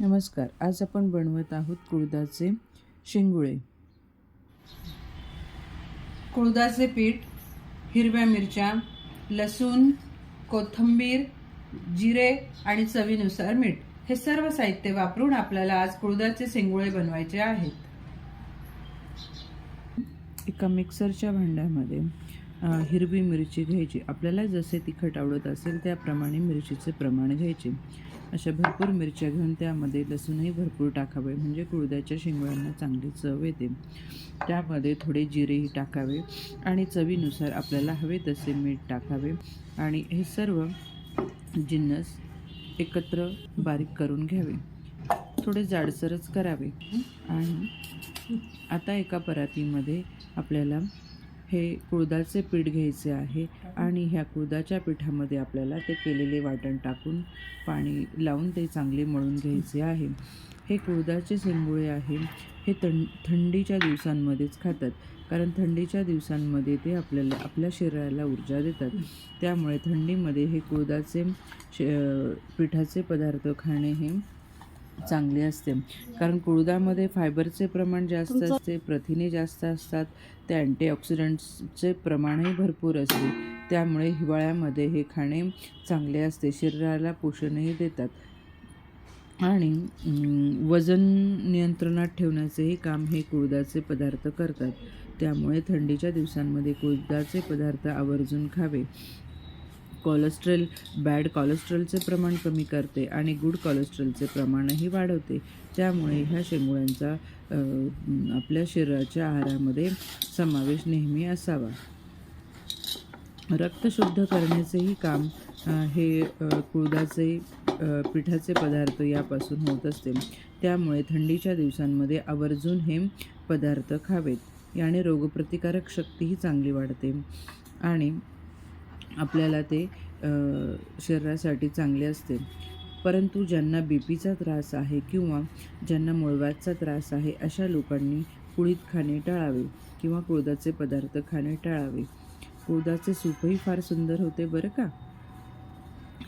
नमस्कार. आज आपण बनवत आहोत कुळदाचे शेंगुळे. कुळदाचे पीठ हिरव्या मिरच्या लसूण कोथिंबीर जिरे आणि चवीनुसार मीठ. हे सर्व साहित्य वापरून आपल्याला आज कुळदाचे शेंगुळे बनवायचे आहेत. एका मिक्सरच्या भांड्यामध्ये हिरवी मिरची घ्यायची. आपल्याला जसे तिखट आवडत असेल त्याप्रमाणे मिरचीचे प्रमाण घ्यायचे. अशा भरपूर मिरच्या घेऊन त्यामध्ये लसूणही भरपूर टाकावे. म्हणजे कुळद्याच्या शेंगळ्यांना चांगली चव येते. त्यामध्ये थोडे जिरेही टाकावे आणि चवीनुसार आपल्याला हवे तसे मीठ टाकावे. आणि हे सर्व जिन्नस एकत्र बारीक करून घ्यावे. थोडे जाडसरच करावे. आणि आता एका परातीमध्ये आपल्याला हे कुळदाचे पीठ घ्यायचे आहे आणि ह्या कुळदाच्या पिठामध्ये आपल्याला ते केलेले वाटण टाकून पाणी लावून ते चांगले मळून घ्यायचे आहे. हे कुळदाचे शेंगुळे आहे. हे थं थंडीच्या दिवसांमध्येच खातात. कारण थंडीच्या दिवसांमध्ये ते आपल्याला आपल्या शरीराला ऊर्जा देतात. त्यामुळे थंडीमध्ये हे कुळदाचे शे पिठाचे पदार्थ खाणे हे चांगले असते. कारण कुळदामध्ये फायबरचे प्रमाण जास्त असते प्रथिने जास्त असतात ते अँटीऑक्सिडंट्सचे प्रमाणही भरपूर असते. त्यामुळे हिवाळ्यामध्ये हे खाणे चांगले असते शरीराला पोषणही देतात. आणि वजन नियंत्रणात ठेवण्याचेही काम हे कुळदाचे पदार्थ करतात. त्यामुळे थंडीच्या दिवसांमध्ये कुळदाचे पदार्थ आवर्जून खावे. कोलेस्ट्रॉल बॅड कोलेस्ट्रॉलचे प्रमाण कमी करते आणि गुड कोलेस्ट्रॉलचे प्रमाणही वाढवते. त्यामुळे ह्या शेंगुळ्यांचा आपल्या शरीराच्या आहारामध्ये समावेश नेहमी असावा. रक्त शुद्ध करण्याचेही काम हे कुळदाचे पिठाचे पदार्थ यापासून होत असते. त्यामुळे थंडीच्या दिवसांमध्ये आवर्जून हे पदार्थ खावेत. याने रोगप्रतिकारक शक्तीही चांगली वाढते. आणि आपल्याला ते शरीरासाठी चांगले असते. परंतु ज्यांना बी पीचा त्रास आहे किंवा ज्यांना मुळव्याचा त्रास आहे अशा लोकांनी कुळीत खाणे टाळावे किंवा कुळदाचे पदार्थ खाणे टाळावे. कुळदाचे सूपही फार सुंदर होते बरं का?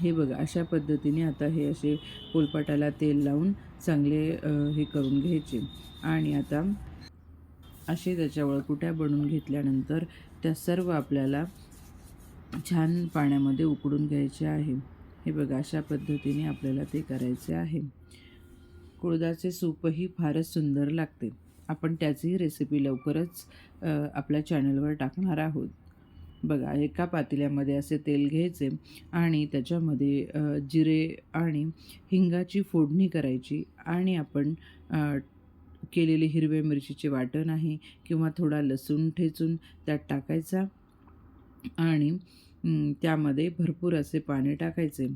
हे बघा अशा पद्धतीने आता हे असे पोलपाटाला तेल लावून चांगले हे करून घ्यायचे. आणि आता असे त्याच्या वळकुट्या बनवून घेतल्यानंतर त्या सर्व आपल्याला छान पाण्यामध्ये उकडून घ्यायचे आहे. हे बघा अशा पद्धतीने आपल्याला ते करायचे आहे. कुळदाचे सूपही फारच सुंदर लागते. आपण त्याचीही रेसिपी लवकरच आपल्या चॅनलवर टाकणार आहोत. बघा एका पातेल्यामध्ये असे तेल घ्यायचे आणि त्याच्यामध्ये जिरे आणि हिंगाची फोडणी करायची आणि आपण केलेले हिरवे मिरचीचे वाटण आहे किंवा थोडा लसूण ठेचून त्यात टाकायचा. आणि त्यामध्ये भरपूर असे पाणी टाकायचे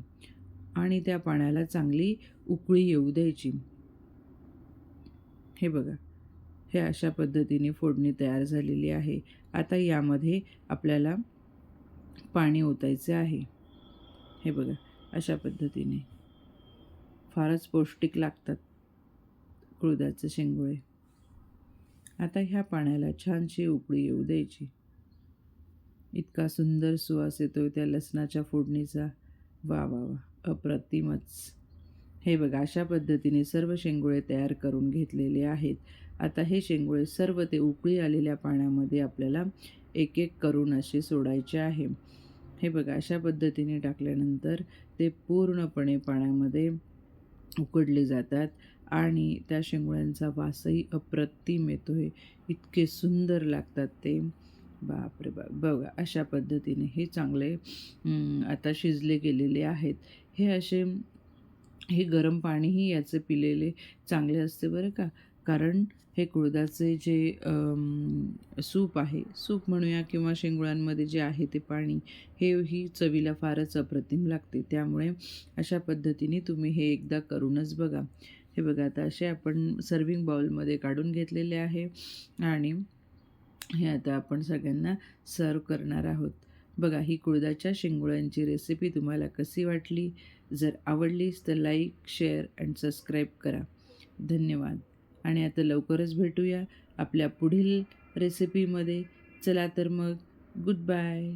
आणि त्या पाण्याला चांगली उकळी येऊ द्यायची. हे बघा हे अशा पद्धतीने फोडणी तयार झालेली आहे. आता यामध्ये आपल्याला पाणी ओतायचे आहे. हे बघा अशा पद्धतीने. फारच पौष्टिक लागतात कुळदाचे शेंगुळे. आता ह्या पाण्याला छानशी उकळी येऊ द्यायची. इतका सुंदर सुवास येतो त्या लसणाच्या फोडणीचा. वा वा वा. अप्रतिमच. हे बघा अशा पद्धतीने सर्व शेंगोळे तयार करून घेतलेले आहेत. आता हे शेंगोळे सर्व ते उकळी आलेल्या पाण्यामध्ये आपल्याला एक एक करून असे सोडायचे आहे. हे बघा अशा पद्धतीने टाकल्यानंतर ते पूर्णपणे पाण्यामध्ये उकडले जातात आणि त्या शेंगोळ्यांचा वासही अप्रतिम येतो आहे इतके सुंदर लागतात ते. बापरे बाप. बघा अशा पद्धतीने हे चांगले आता शिजले गेलेले आहेत. हे असे हे गरम पाणीही याचे पिलेले चांगले असते बरं का? कारण हे कुळदाचे जे सूप आहे सूप म्हणूया किंवा शेंगुळांमध्ये जे आहे ते पाणी हे ही चवीला फारच अप्रतिम लागते. त्यामुळे अशा पद्धतीने तुम्ही हे एकदा करूनच बघा. हे बघा आता असे आपण सर्विंग बाउलमध्ये काढून घेतलेले आहे आणि हे आता आपण सगळ्यांना सर्व करणार आहोत. बघा ही कुळदाच्या शेंगोळ्यांची रेसिपी तुम्हाला कशी वाटली? जर आवडलीच तर लाईक शेअर अँड सबस्क्राईब करा. धन्यवाद. आणि आता लवकरच भेटूया आपल्या पुढील रेसिपीमध्ये चला तर मग गुड बाय